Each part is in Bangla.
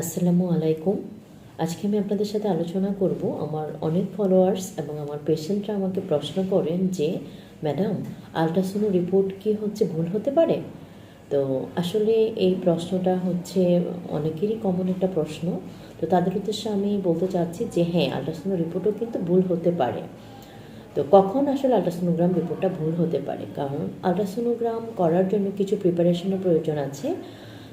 আসসালামু আলাইকুম। আজকে আমি আপনাদের সাথে আলোচনা করব আমার অনেক ফলোয়ার্স এবং আমার পেশেন্টরা আমাকে প্রশ্ন করেন যে, ম্যাডাম আলট্রাসোনো রিপোর্ট কি হচ্ছে, ভুল হতে পারে? তো আসলে এই প্রশ্নটা হচ্ছে অনেকেরই কমন একটা প্রশ্ন। তো তাদের উদ্দেশ্যে আমি বলতে চাচ্ছি যে হ্যাঁ আলট্রাসোনো রিপোর্টও কিন্তু ভুল হতে পারে। তো কখন আসলে আলট্রাসোনোগ্রাম রিপোর্টটা ভুল হতে পারে? কারণ আলট্রাসোনোগ্রাম করার জন্য কিছু প্রিপারেশনের প্রয়োজন আছে।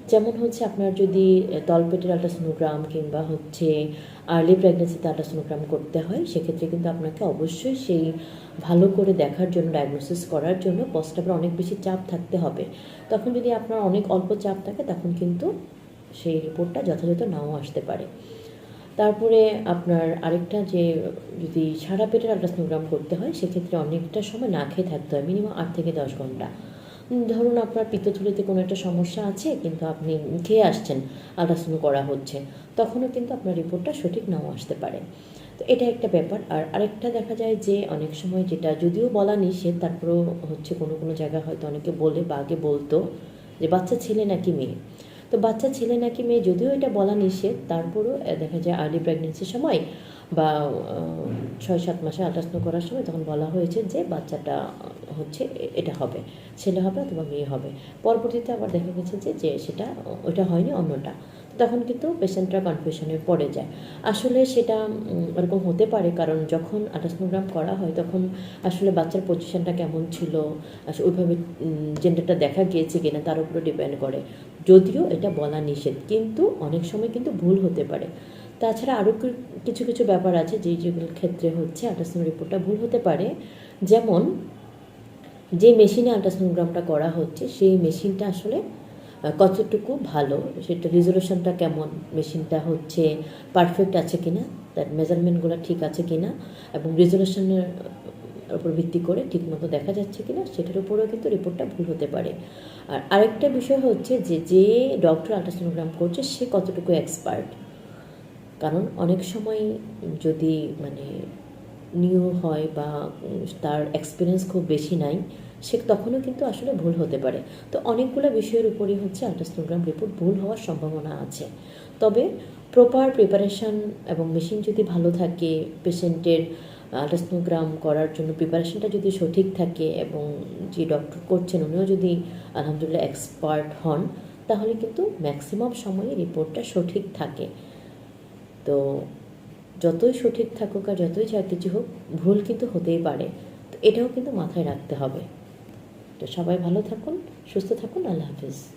যেমন হচ্ছে আপনার যদি তলপেটের আলট্রাসোনোগ্রাম কিংবা হচ্ছে আর্লি প্রেগনেন্সিতে আলট্রাসোনোগ্রাম করতে হয়, সেক্ষেত্রে কিন্তু আপনাকে অবশ্যই সেই ভালো করে দেখার জন্য, ডায়াগনোসিস করার জন্য পস্টাপের অনেক বেশি চাপ থাকতে হবে। তখন যদি আপনার অনেক অল্প চাপ থাকে, তখন কিন্তু সেই রিপোর্টটা যথাযথ নাও আসতে পারে। তারপরে আপনার আরেকটা যে, যদি সারা পেটের আলট্রাসোনোগ্রাম করতে হয়, সেক্ষেত্রে অনেকটা সময় না খেয়ে থাকতে হয়, মিনিমাম আট থেকে দশ ঘণ্টা। ধরুন আপনার পিত্তথলিতে কোনো একটা সমস্যা আছে, কিন্তু আপনি খেয়ে আসছেন, আলট্রাসাউন্ড করা হচ্ছে, তখনও কিন্তু আপনার রিপোর্টটা সঠিক নাও আসতে পারে। তো এটা একটা ব্যাপার। আর আরেকটা দেখা যায় যে, অনেক সময় যেটা যদিও বলা নিষেধ, তারপরেও হচ্ছে কোনো কোনো জায়গায় হয়তো অনেকে বলে বা আগে বলতো যে, বাচ্চা ছেলে নাকি মেয়ে? তো বাচ্চা ছেলে নাকি মেয়ে যদিও এটা বলা নিষেধ, তারপরেও দেখা যায় আর্লি প্রেগনেন্সির সময় বা ছয় সাত মাসে আল্ট্রাসাউন্ড করার সময় তখন বলা হয়েছে যে, বাচ্চাটা হচ্ছে এটা হবে। ছেলে হবে অথবা মেয়ে হবে। পরবর্তীতে আবার দেখা গেছে যে যে সেটা, ওইটা হয়নি, অন্যটা। তখন কিন্তু পেশেন্টরা কনফিউশনে পড়ে যায়। আসলে সেটা ওরকম হতে পারে কারণ যখন আল্ট্রাসোনোগ্রাম করা হয়, তখন আসলে বাচ্চার পজিশনটা কেমন ছিল ওইভাবে জেন্ডারটা দেখা গিয়েছে কিনা তার উপরে ডিপেন্ড করে। যদিও এটা বলা নিষেধ, কিন্তু অনেক সময় কিন্তু ভুল হতে পারে। তাছাড়া আরও কিছু কিছু ব্যাপার আছে যে যেগুলোর ক্ষেত্রে হচ্ছে আল্ট্রাসাউন্ড রিপোর্টটা ভুল হতে পারে। যেমন যে মেশিনে আল্ট্রাসোনোগ্রামটা করা হচ্ছে, সেই মেশিনটা আসলে কতটুকু ভালো? সেটা রিজলিউশনটা কেমন? মেশিনটা হচ্ছে পারফেক্ট আছে কি না তার মেজারমেন্টগুলো ঠিক আছে কি না এবং রিজলিউশনের উপর ভিত্তি করে ঠিকমতো দেখা যাচ্ছে কি না সেটার উপরেও কিন্তু রিপোর্টটা ভুল হতে পারে। আর আরেকটা বিষয় হচ্ছে যে যে ডক্টর আল্ট্রাসোনোগ্রাম করছে, সে কতটুকু এক্সপার্ট কারণ অনেক সময় যদি মানে নিউ হয় বা তার এক্সপিরিয়েন্স খুব বেশি নাই, সে তখনও কিন্তু আসলে ভুল হতে পারে। তো অনেকগুলো বিষয়ের উপরই হচ্ছে আল্ট্রাসোনোগ্রাম রিপোর্ট ভুল হওয়ার সম্ভাবনা আছে। তবে প্রপার প্রিপারেশান এবং মেশিন যদি ভালো থাকে পেশেন্টের আল্ট্রাসোনোগ্রাম করার জন্য প্রিপারেশনটা যদি সঠিক থাকে এবং যে ডক্টর করছেন উনিও যদি আলহামদুলিল্লাহ এক্সপার্ট হন, তাহলে কিন্তু ম্যাক্সিমাম সময়ে রিপোর্টটা সঠিক থাকে। তো যতই সঠিক থাকুক আর যতই যা কিছু হোক, ভুল কিন্তু হতেই পারে। তো এটাও কিন্তু মাথায় রাখতে হবে। তো সবাই ভালো থাকুন, সুস্থ থাকুন, আল্লাহ হাফিজ।